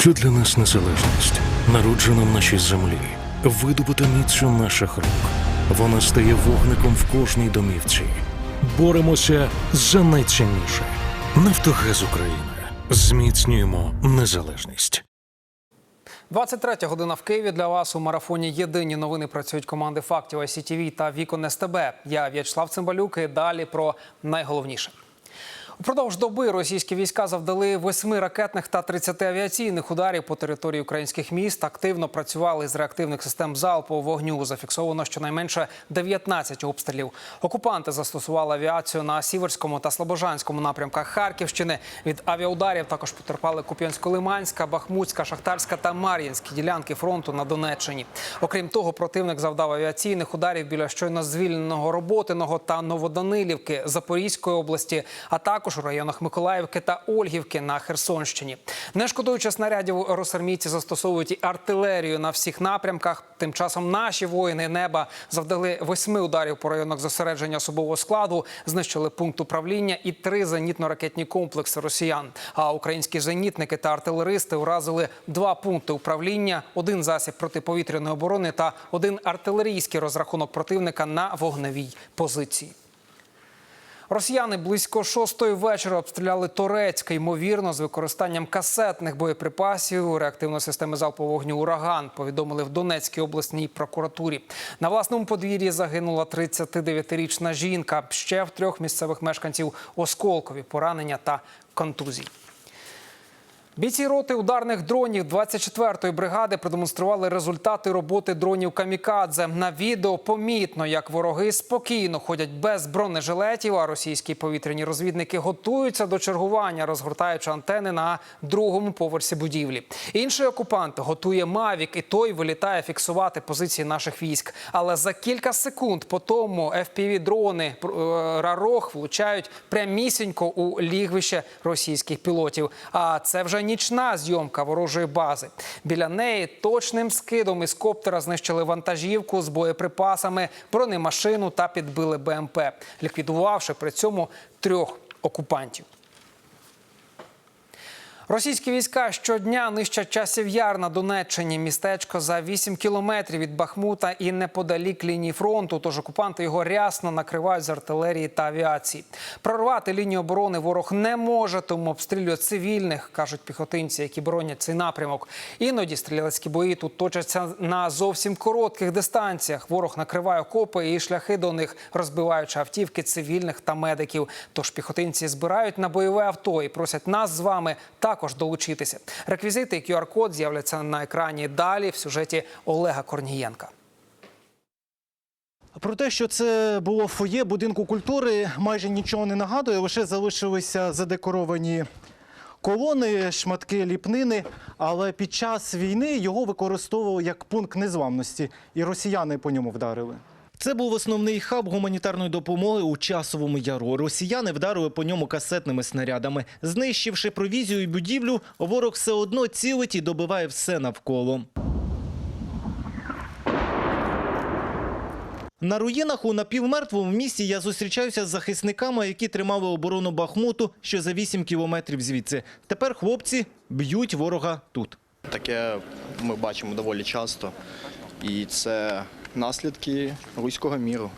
Що для нас незалежність? Народжена в нашій землі, видобута міцю наших рук. Вона стає вогником в кожній домівці. Боремося за найцінніше. Нафтогаз України. Зміцнюємо незалежність. 23 година в Києві для вас у марафоні Єдині новини працюють команди фактів ICTV та Вікон СТБ. Я В'ячеслав Цимбалюк і далі про найголовніше. Упродовж доби російські війська завдали восьми ракетних та 30 авіаційних ударів по території українських міст. Активно працювали з реактивних систем залпового вогню. Зафіксовано щонайменше 19 обстрілів. Окупанти застосували авіацію на Сіверському та Слобожанському напрямках Харківщини. Від авіаударів також потерпали Куп'янсько-Лиманська, Бахмутська, Шахтарська та Мар'їнські ділянки фронту на Донеччині. Окрім того, противник завдав авіаційних ударів біля щойно звільненого Роботиного та Новоданилівки Запорізької області, а також у районах Миколаївки та Ольгівки на Херсонщині. Не шкодуючи снарядів, росармійці застосовують і артилерію на всіх напрямках. Тим часом наші воїни неба завдали восьми ударів по районах зосередження особового складу, знищили пункт управління і три зенітно-ракетні комплекси росіян. А українські зенітники та артилеристи уразили два пункти управління, один засіб протиповітряної оборони та один артилерійський розрахунок противника на вогневій позиції. Росіяни близько шостої вечора обстріляли Торецьк, ймовірно, з використанням касетних боєприпасів реактивної системи залпового вогню Ураган. Повідомили в Донецькій обласній прокуратурі. На власному подвір'ї загинула 39-річна жінка. Ще в трьох місцевих мешканців осколкові поранення та контузії. Бійці роти ударних дронів 24-ї бригади продемонстрували результати роботи дронів камікадзе. На відео помітно, як вороги спокійно ходять без бронежилетів, а російські повітряні розвідники готуються до чергування, розгортаючи антени на другому поверсі будівлі. Інший окупант готує Мавік, і той вилітає фіксувати позиції наших військ. Але за кілька секунд по тому FPV-дрони е, Рарох влучають прямісінько у лігвище російських пілотів. А це вже нічна зйомка ворожої бази. Біля неї точним скидом із коптера знищили вантажівку з боєприпасами, бронемашину та підбили БМП, ліквідувавши при цьому трьох окупантів. Російські війська щодня нищать часів яр на Донеччині. Містечко за 8 кілометрів від Бахмута і неподалік лінії фронту. Тож окупанти його рясно накривають з артилерії та авіації. Прорвати лінію оборони ворог не може, тому обстрілює цивільних, кажуть піхотинці, які боронять цей напрямок. Іноді стрілецькі бої тут точаться на зовсім коротких дистанціях. Ворог накриває окопи і шляхи до них, розбиваючи автівки цивільних та медиків. Тож піхотинці збирають на бойове авто і просять нас з вами також долучитися. Реквізити і QR-код з'являться на екрані далі в сюжеті Олега Корнієнка. Про те, що це було фоє будинку культури, майже нічого не нагадує. Лише залишилися задекоровані колони, шматки ліпнини. Але під час війни його використовували як пункт незламності, і росіяни по ньому вдарили. Це був основний хаб гуманітарної допомоги у часовому яру. Росіяни вдарили по ньому касетними снарядами. Знищивши провізію і будівлю, ворог все одно цілить і добиває все навколо. На руїнах у напівмертвому місті я зустрічаюся з захисниками, які тримали оборону Бахмуту, що за 8 кілометрів звідси. Тепер хлопці б'ють ворога тут. Таке ми бачимо доволі часто, і це наслідки руського міру.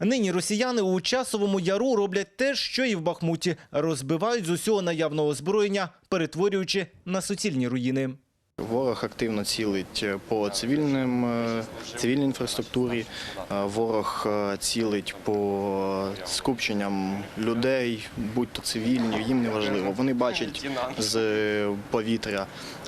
Нині росіяни у часовому яру роблять те, що і в Бахмуті. Розбивають з усього наявного озброєння, перетворюючи на суцільні руїни. Ворог активно цілить по цивільним, е, цивільній інфраструктурі. Е, Ворог е, цілить по скупченням людей, будь то цивільні, їм не важливо. Вони бачать з повітря,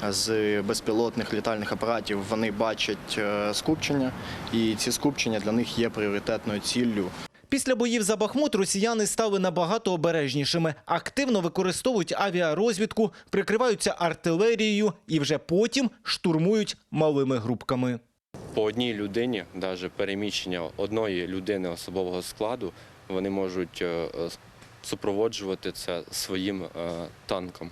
з безпілотних літальних апаратів. Вони бачать е, скупчення, і ці скупчення для них є пріоритетною ціллю. Після боїв за Бахмут росіяни стали набагато обережнішими. Активно використовують авіарозвідку, прикриваються артилерією і вже потім штурмують малими групками. по одній людині, навіть переміщення одної людини особового складу, вони можуть е, супроводжувати це своїм е, танком.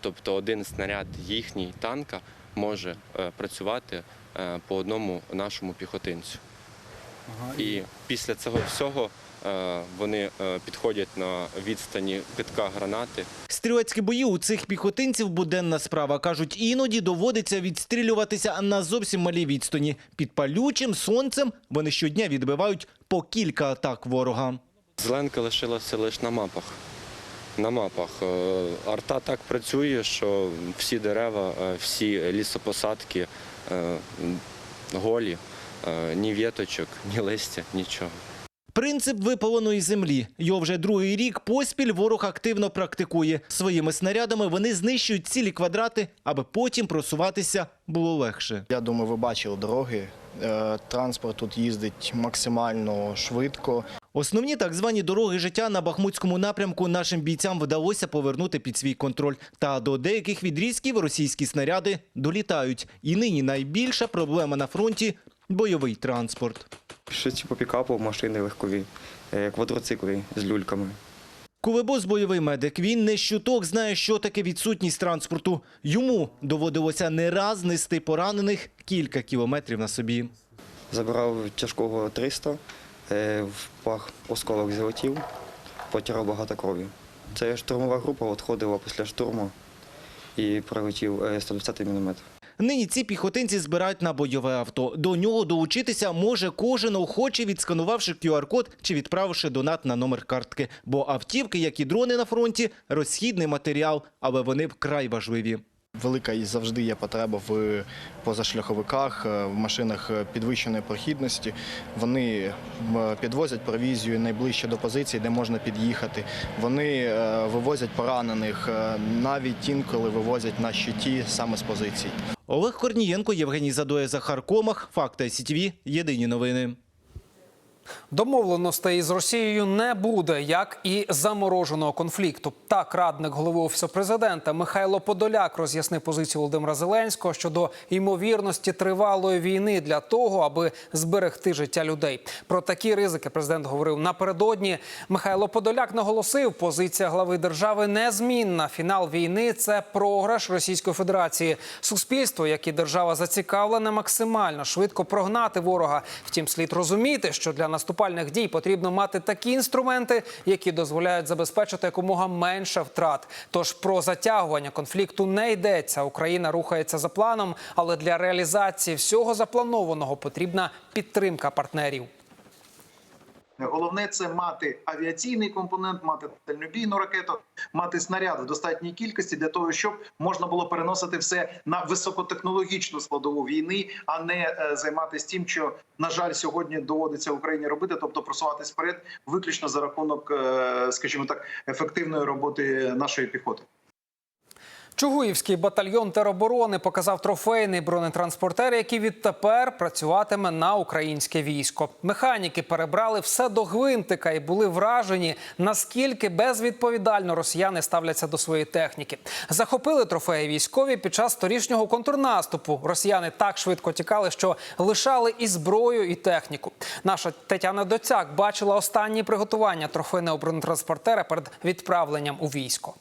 Тобто один снаряд їхній танка може е, працювати по одному нашому піхотинцю. І після цього всього е, вони е, підходять на відстані китка гранати. Стрілецькі бої у цих піхотинців буденна справа. Кажуть, іноді доводиться відстрілюватися на зовсім малій відстані. Під палючим сонцем вони щодня відбивають по кілька атак ворога. Зеленка лишилася лише на мапах. На мапах. Е, Арта так працює, що всі дерева, всі лісопосадки голі, ні віточок, ні листя, нічого. Принцип випаленої землі. Його вже другий рік поспіль ворог активно практикує. Своїми снарядами вони знищують цілі квадрати, аби потім просуватися було легше. Я думаю, ви бачили дороги. Е, Транспорт тут їздить максимально швидко. Основні так звані дороги життя на Бахмутському напрямку нашим бійцям вдалося повернути під свій контроль. Та до деяких відрізків російські снаряди долітають. І нині найбільша проблема на фронті бойовий транспорт. Щось по пікапу, машини легкові, е, квадроцикли з люльками. Кулебос бойовий медик. Він не щуток знає, що таке відсутність транспорту. Йому доводилося не раз нести поранених кілька кілометрів на собі. Забирав тяжкого 300, е, в пах осколок злетів, потирав багато крові. Це штурмова група відходила після штурму і прилетів е, 120 мм. Нині ці піхотинці збирають на бойове авто. До нього долучитися може кожен охочий, відсканувавши QR-код чи відправивши донат на номер картки. Бо автівки, як і дрони на фронті, розхідний матеріал, але вони вкрай важливі. Велика і завжди є потреба в позашляховиках, е, в машинах е, підвищеної прохідності. Вони підвозять провізію найближче до позиції, де можна під'їхати. Вони е, вивозять поранених, е, навіть інколи вивозять на щиті саме з позицій. Олег Корнієнко, Євгеній Задоя, Захар Комах. Факти СІТВ. Єдині новини. Домовленостей із Росією не буде, як і замороженого конфлікту. Так, радник голови офісу президента Михайло Подоляк роз'яснив позицію Володимира Зеленського щодо ймовірності тривалої війни для того, аби зберегти життя людей. Про такі ризики президент говорив напередодні. Михайло Подоляк наголосив, позиція глави держави незмінна. Фінал війни це програш Російської Федерації. Суспільство, як і держава, зацікавлене максимально швидко прогнати ворога. Втім, слід розуміти, що для наступальних дій потрібно мати такі інструменти, які дозволяють забезпечити якомога менше втрат. Тож про затягування конфлікту не йдеться. Україна рухається за планом, але для реалізації всього запланованого потрібна підтримка партнерів. Головне це мати авіаційний компонент, мати дальнобійну ракету, мати снаряд в достатній кількості для того, щоб можна було переносити все на високотехнологічну складову війни, а не е, займатися тим, що на жаль сьогодні доводиться Україні робити, тобто просуватись вперед виключно за рахунок, е, скажімо так, ефективної роботи нашої піхоти. Чугуївський батальйон тероборони показав трофейний бронетранспортер, який відтепер працюватиме на українське військо. Механіки перебрали все до гвинтика і були вражені, наскільки безвідповідально росіяни ставляться до своєї техніки. Захопили трофеї військові під час торішнього контрнаступу. Росіяни так швидко тікали, що лишали і зброю, і техніку. Наша Тетяна Доцяк бачила останні приготування трофейного бронетранспортера перед відправленням у військо.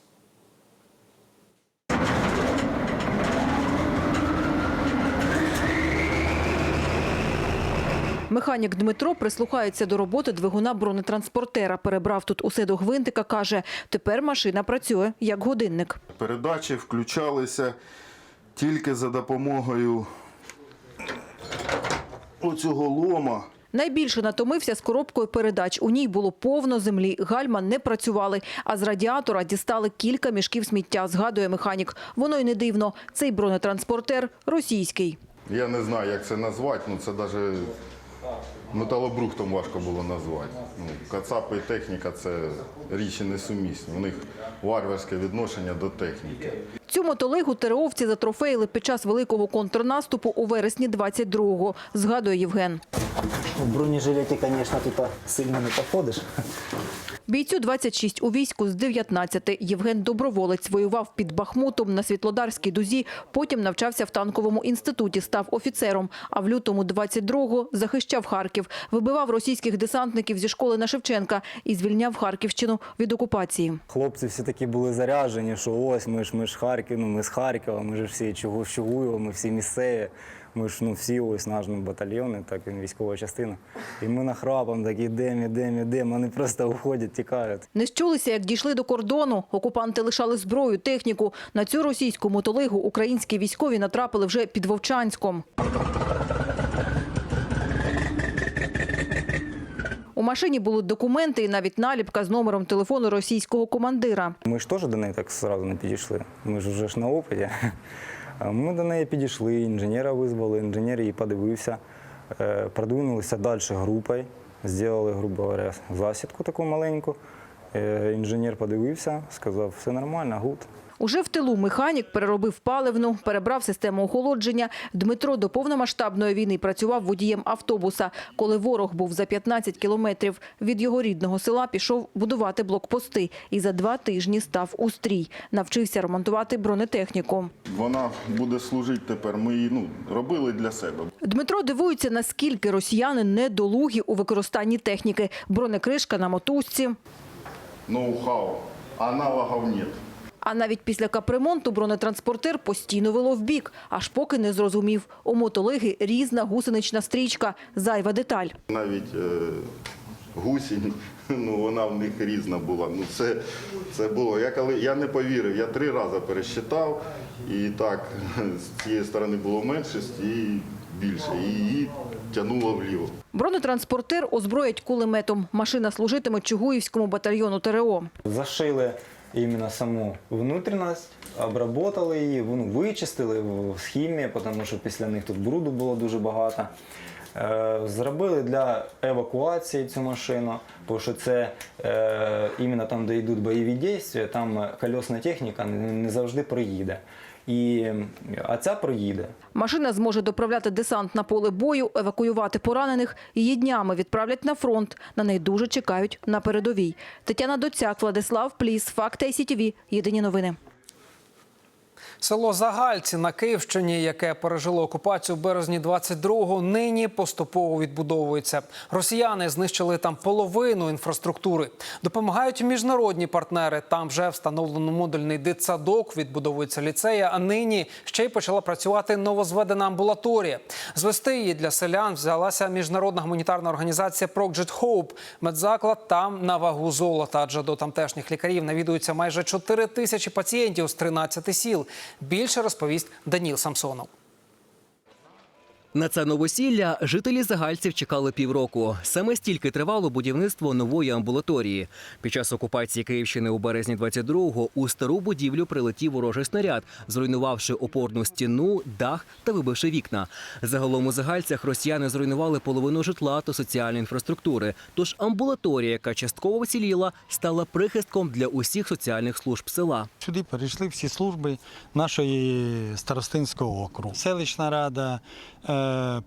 Механік Дмитро прислухається до роботи двигуна бронетранспортера. Перебрав тут усе до гвинтика. Каже, тепер машина працює як годинник. Передачі включалися тільки за допомогою оцього лома. Найбільше натомився з коробкою передач. У ній було повно землі. Гальма не працювали. А з радіатора дістали кілька мішків сміття. Згадує механік. Воно й не дивно. Цей бронетранспортер російський. Я не знаю, як це назвати, ну це навіть металобрухтом важко було назвати. Ну, кацапи і техніка це річі несумісні. У них варварське відношення до техніки. Цю мотолигу тереовці затрофеїли під час великого контрнаступу у вересні 22-го. Згадує Євген. У бронежилеті, звісно, тут сильно не походиш. Бійцю 26 у війську з 19. Євген Доброволець воював під Бахмутом на Світлодарській дузі, потім навчався в танковому інституті, став офіцером, а в лютому 22-го захищав Харків, вибивав російських десантників зі школи на Шевченка і звільняв Харківщину від окупації. Хлопці всі такі були заряджені, що ось ми ж ми ж Харків, ну ми з Харкова, ми ж всі чого Чугуєва, ми всі місцеві. Ми ж ну, всі ось наш ну, батальйон, так і військова частина. І ми нахрапом так ідемо, ідемо, ідемо. Вони просто уходять, тікають. Не щулися, як дійшли до кордону. Окупанти лишали зброю, техніку. На цю російську мотолигу українські військові натрапили вже під Вовчанськом. У машині були документи і навіть наліпка з номером телефону російського командира. Ми ж теж до неї так одразу не підійшли. Ми ж вже ж на опиті. Ми до неї підійшли, інженера визвали, інженер її подивився, е, продвинулися далі групою, зробили, грубо говоря, засідку таку маленьку. Е, Інженер подивився, сказав, все нормально, гуд. Уже в тилу механік переробив паливну, перебрав систему охолодження. Дмитро до повномасштабної війни працював водієм автобуса. Коли ворог був за 15 кілометрів від його рідного села, пішов будувати блокпости. І за два тижні став у стрій. Навчився ремонтувати бронетехніку. Вона буде служити тепер. Ми її ну, робили для себе. Дмитро дивується, наскільки росіяни недолугі у використанні техніки. Бронекришка на мотузці. Ноу-хау. Аналогов нет. А навіть після капремонту бронетранспортер постійно вело вбік, аж поки не зрозумів. У мотолиги різна гусенична стрічка, зайва деталь. Навіть е, гусінь, ну вона в них різна була. Ну це, це було. Я коли я не повірив, я три рази пересчитав, і так з цієї сторони було меншість і більше. І її тягнуло вліво. Бронетранспортер озброять кулеметом. Машина служитиме Чугуївському батальйону ТРО. Зашили іменно саму внутрішність, обработали її, ну, вичистили в схемі, тому що після них тут бруду було дуже багато. Е, Зробили для евакуації цю машину, тому що це е, іменно там, де йдуть бойові дії, там колесна техніка не не завжди проїде. І, а ця проїде. Машина зможе доправляти десант на поле бою, евакуювати поранених. Її днями відправлять на фронт. На неї дуже чекають на передовій. Тетяна Доцяк, Владислав Пліс, Факти ICTV. Єдині новини. Село Загальці на Київщині, яке пережило окупацію в березні 22-го, нині поступово відбудовується. Росіяни знищили там половину інфраструктури. Допомагають міжнародні партнери. Там вже встановлено модульний дитсадок, відбудовується ліцея. А нині ще й почала працювати новозведена амбулаторія. Звести її для селян взялася міжнародна гуманітарна організація Project Hope. Медзаклад там на вагу золота, адже до тамтешніх лікарів навідуються майже 4 тисячі пацієнтів з 13 сіл. Більше розповість Даніл Самсонов. На це новосілля жителі загальців чекали півроку. Саме стільки тривало будівництво нової амбулаторії. Під час окупації Київщини у березні 22-го у стару будівлю прилетів ворожий снаряд, зруйнувавши опорну стіну, дах та вибивши вікна. Загалом у загальцях росіяни зруйнували половину житла та соціальної інфраструктури. Тож амбулаторія, яка частково вціліла, стала прихистком для усіх соціальних служб села. Сюди перейшли всі служби нашої старостинського округу. Селищна рада,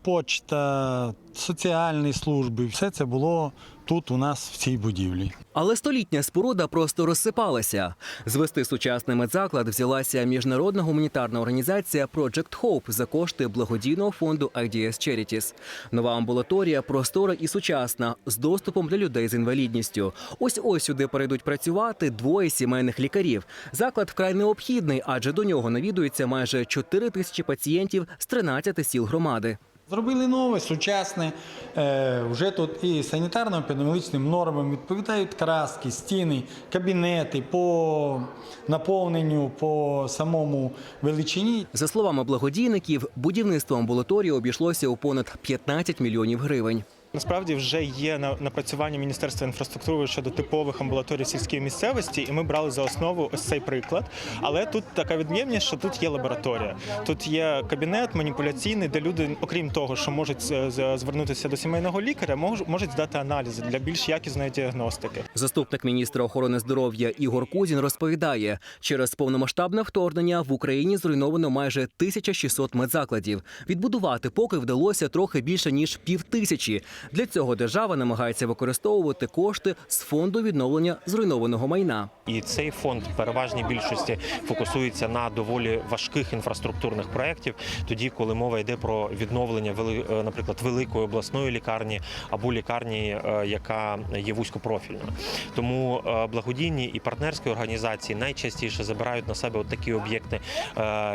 почта, соціальні служби. Все це було тут у нас в цій будівлі. Але столітня споруда просто розсипалася. Звести сучасний медзаклад взялася міжнародна гуманітарна організація Project Hope за кошти благодійного фонду IDS Charities. Нова амбулаторія простора і сучасна з доступом для людей з інвалідністю. Ось ось сюди перейдуть працювати двоє сімейних лікарів. Заклад вкрай необхідний, адже до нього навідується майже 4 тисячі пацієнтів з 13 сіл громади. Зробили нове, сучасне. Е, вже тут і санітарно-епідеміологічним нормам відповідають краски, стіни, кабінети по наповненню, по самому величині. За словами благодійників, будівництво амбулаторії обійшлося у понад 15 мільйонів гривень. Насправді вже є на- напрацювання Міністерства інфраструктури щодо типових амбулаторій сільської місцевості, і ми брали за основу ось цей приклад. Але тут така відмінність, що тут є лабораторія. Тут є кабінет маніпуляційний, де люди, окрім того, що можуть з- звернутися до сімейного лікаря, мож- можуть здати аналізи для більш якісної діагностики. Заступник міністра охорони здоров'я Ігор Кузін розповідає, через повномасштабне вторгнення в Україні зруйновано майже 1600 медзакладів. Відбудувати поки вдалося трохи більше ніж півтисячі. Для цього держава намагається використовувати кошти з фонду відновлення зруйнованого майна. І цей фонд в переважній більшості фокусується на доволі важких інфраструктурних проєктів, тоді, коли мова йде про відновлення е, наприклад, великої обласної лікарні або лікарні, е, яка є вузькопрофільною. Тому е, благодійні і партнерські організації найчастіше забирають на себе от такі об'єкти,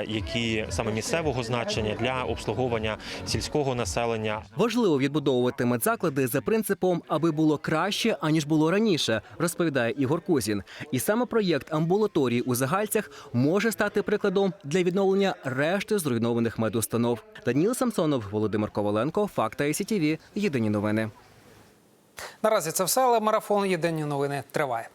які саме місцевого значення для обслуговування сільського населення Важливо відбудовувати медзаклади за принципом, аби було краще аніж було раніше, розповідає Ігор Кузін. І саме проєкт амбулаторії у Загальцях може стати прикладом для відновлення решти зруйнованих медустанов. Даніл Самсонов, Володимир Коваленко, Факта СІТІВІ. Єдині новини. Наразі це все, але марафон Єдині новини триває.